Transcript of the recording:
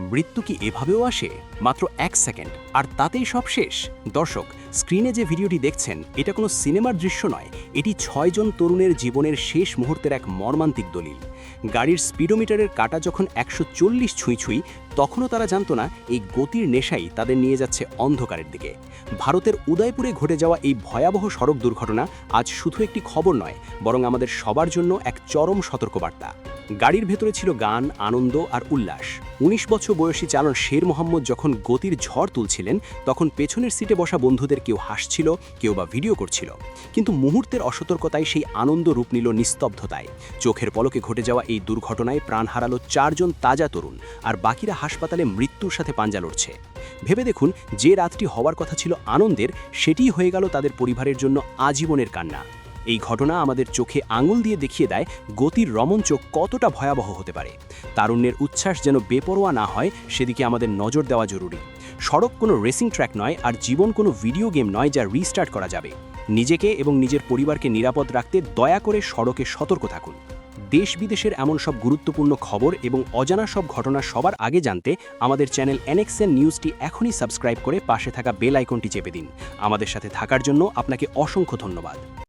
মৃত্যু কি এভাবেও আসে? মাত্র এক সেকেন্ড আর তাতেই সব শেষ। দর্শক স্ক্রিনে যে ভিডিওটি দেখছেন, এটা কোনো সিনেমার দৃশ্য নয়। এটি ছয়জন তরুণের জীবনের শেষ মুহূর্তের এক মর্মান্তিক দলিল। গাড়ির স্পিডোমিটারের কাটা যখন একশো চল্লিশ ছুঁই ছুঁই, তখনও তারা জানতো না, এই গতির নেশাই তাদের নিয়ে যাচ্ছে অন্ধকারের দিকে। ভারতের উদয়পুরে ঘটে যাওয়া এই ভয়াবহ সড়ক দুর্ঘটনা আজ শুধু একটি খবর নয়, বরং আমাদের সবার জন্য এক চরম সতর্কবার্তা। গাড়ির ভেতরে ছিল গান, আনন্দ আর উল্লাস। ১৯ বছর বয়সী চালন শের মোহাম্মদ যখন গতির ঝড় তুলছিলেন, তখন পেছনের সিটে বসা বন্ধুদের কেউ হাসছিল, কেউ বা ভিডিও করছিল। কিন্তু মুহূর্তের অসতর্কতায় সেই আনন্দ রূপ নিল নিস্তব্ধতায়। চোখের পলকে ঘটে যাওয়া এই দুর্ঘটনায় প্রাণ হারালো চারজন তাজা তরুণ, আর বাকিরা হাসপাতালে মৃত্যুর সাথে পাঞ্জা লড়ছে। ভেবে দেখুন, যে রাতটি হওয়ার কথা ছিল আনন্দের, সেটিই হয়ে গেল তাদের পরিবারের জন্য আজীবনের কান্না। এই ঘটনা আমাদের চোখে আঙুল দিয়ে দেখিয়ে দেয় গতির রমঞ্চ কতটা ভয়াবহ হতে পারে। তারুণ্যের উচ্ছ্বাস যেন বেপরোয়া না হয়, সেদিকে আমাদের নজর দেওয়া জরুরি। সড়ক কোনো রেসিং ট্র্যাক নয় আর জীবন কোনো ভিডিও গেম নয় যা রিস্টার্ট করা যাবে। নিজেকে এবং নিজের পরিবারকে নিরাপদ রাখতে দয়া করে সড়কে সতর্ক থাকুন। দেশ বিদেশের এমন সব গুরুত্বপূর্ণ খবর এবং অজানা সব ঘটনা সবার আগে জানতে আমাদের চ্যানেল এনএক্সএন নিউজটি এখনই সাবস্ক্রাইব করে পাশে থাকা বেল আইকনটি চেপে দিন। আমাদের সাথে থাকার জন্য আপনাকে অসংখ্য ধন্যবাদ।